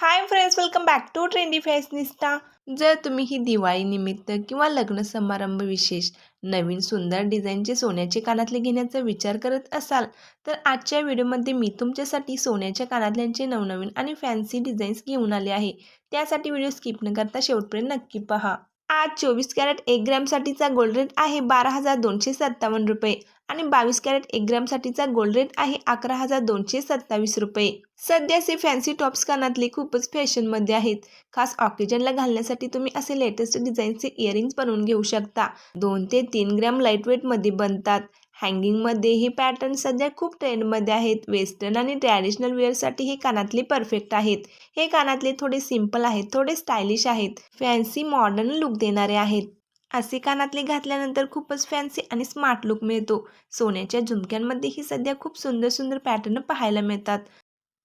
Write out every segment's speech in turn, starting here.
Hi friends welcome back to trendy fashionista जर तुम्ही ही दिवाळीनिमित्त किंवा लग्न समारंभ विशेष नवीन सुंदर डिझाईनचे सोन्याचे कानातले घेण्याचा विचार करत असाल तर आजच्या व्हिडिओमध्ये मी तुमच्यासाठी सोन्याच्या कानातल्यांचे नवनवीन आणि फॅन्सी डिझाईन्स घेऊन आले आहे. त्यासाठी व्हिडिओ स्किप न करता शेवटपर्यंत नक्की पहा. आज चोवीस कॅरेट एक ग्रॅमसाठीचा गोल्ड रेट आहे बारा हजार दोनशे सत्तावन्न रुपये. आणि बावीस कॅरेट एक ग्रॅमसाठीचा गोल्ड रेट आहे अकरा हजार दोनशे सत्तावीस रुपये. सध्या असे फॅन्सी टॉप्स कानातले खूपच फॅशनमध्ये आहेत. खास ऑक्सिजनला घालण्यासाठी तुम्ही असे लेटेस्ट डिझाईनचे इयरिंग्स बनवून घेऊ शकता. दोन ते तीन ग्रॅम लाईटवेटमध्ये बनतात. हँगिंगमध्ये हे पॅटर्न सध्या खूप ट्रेंडमध्ये आहेत. वेस्टर्न आणि ट्रॅडिशनल वेअरसाठी हे कानातले परफेक्ट आहेत. हे कानातले थोडे सिंपल आहेत थोडे स्टायलिश आहेत. फॅन्सी मॉडर्न लुक देणारे आहेत. असे कानातले घातल्यानंतर खूपच फॅन्सी आणि स्मार्ट लुक मिळतो. सोन्याच्या झुमक्यांमध्येही सध्या खूप सुंदर सुंदर पॅटर्न पाहायला मिळतात.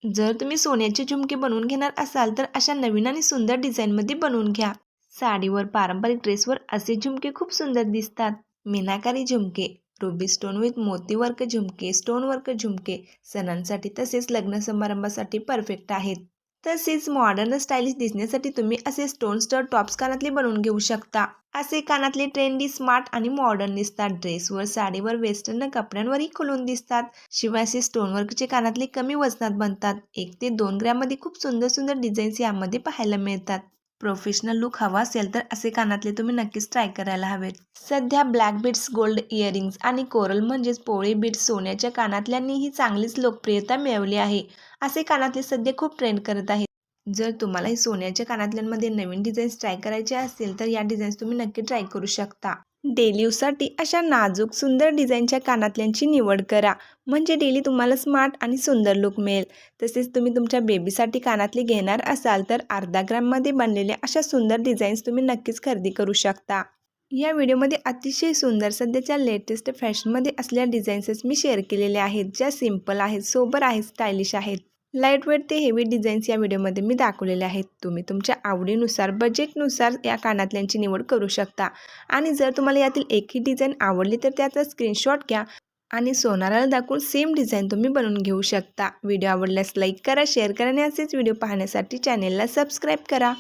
जर तुम्ही सोन्याचे झुमके बनवून घेणार असाल तर अशा नवीन आणि सुंदर डिझाईनमध्ये बनवून घ्या. साडीवर पारंपरिक ड्रेसवर असे झुमके खूप सुंदर दिसतात. मीनाकारी झुमके रुबी स्टोन विथ मोती वर्क झुमके स्टोन वर्क झुमके सणांसाठी तसेच लग्न समारंभासाठी परफेक्ट आहेत. तसेच मॉडर्न स्टाईलिश दिसण्यासाठी तुम्ही असे स्टोन स्टर टॉप्स कानातले बनवून घेऊ शकता. असे कानातले ट्रेंडी स्मार्ट आणि मॉडर्न दिसतात. ड्रेसवर साडीवर वेस्टर्न कपड्यांवरही खुलून दिसतात. शिवाय असे स्टोनवर्कचे कानातले कमी वजनात बनतात. एक ते दोन ग्रॅममध्ये खूप सुंदर सुंदर डिझाईन्स यामध्ये पाहायला मिळतात. प्रोफेशनल लुक हवा असेल तर असे कानातले तुम्ही नक्कीच ट्राय करायला हवेत. सध्या ब्लॅक बीड्स गोल्ड इयरिंग्स आणि कोरल म्हणजेच पोळी बीड्स सोन्याच्या कानातल्यांनीही चांगलीच लोकप्रियता मिळवली आहे. असे कानातले सध्या खूप ट्रेंड करत आहेत. जर तुम्हालाही सोन्याच्या कानातल्यांमध्ये नवीन डिझाईन्स ट्राय करायचे असतील तर या डिझाईन्स तुम्ही नक्की ट्राय करू शकता. डेली यूजसाठी अशा नाजूक सुंदर डिझाईनच्या कानातल्यांची निवड करा. म्हणजे डेली तुम्हाला स्मार्ट आणि सुंदर लुक मिळेल. तसेच तुम्ही तुमच्या बेबीसाठी कानातले घेणार असाल तर अर्धा ग्राममध्ये बनलेल्या अशा सुंदर डिझाईन्स तुम्ही नक्कीच खरेदी करू शकता. या व्हिडिओमध्ये अतिशय सुंदर सध्याच्या लेटेस्ट फॅशनमध्ये असलेल्या डिझाईन्सेस मी शेअर केलेल्या आहेत ज्या सिंपल आहेत सोबर आहेत स्टायलिश आहेत. लाईटवेट ते हेवी डिझाईन्स या व्हिडिओमध्ये मी दाखवलेले आहेत. तुम्ही तुमच्या आवडीनुसार बजेटनुसार या कानातल्यांची निवड करू शकता. आणि जर तुम्हाला यातील एकही डिझाईन आवडली तर त्याचा स्क्रीनशॉट घ्या आणि सोनाराला दाखवून सेम डिझाईन तुम्ही बनवून घेऊ शकता. व्हिडिओ आवडल्यास लाईक करा शेअर करा आणि असेच व्हिडिओ पाहण्यासाठी चॅनेलला सबस्क्राईब करा.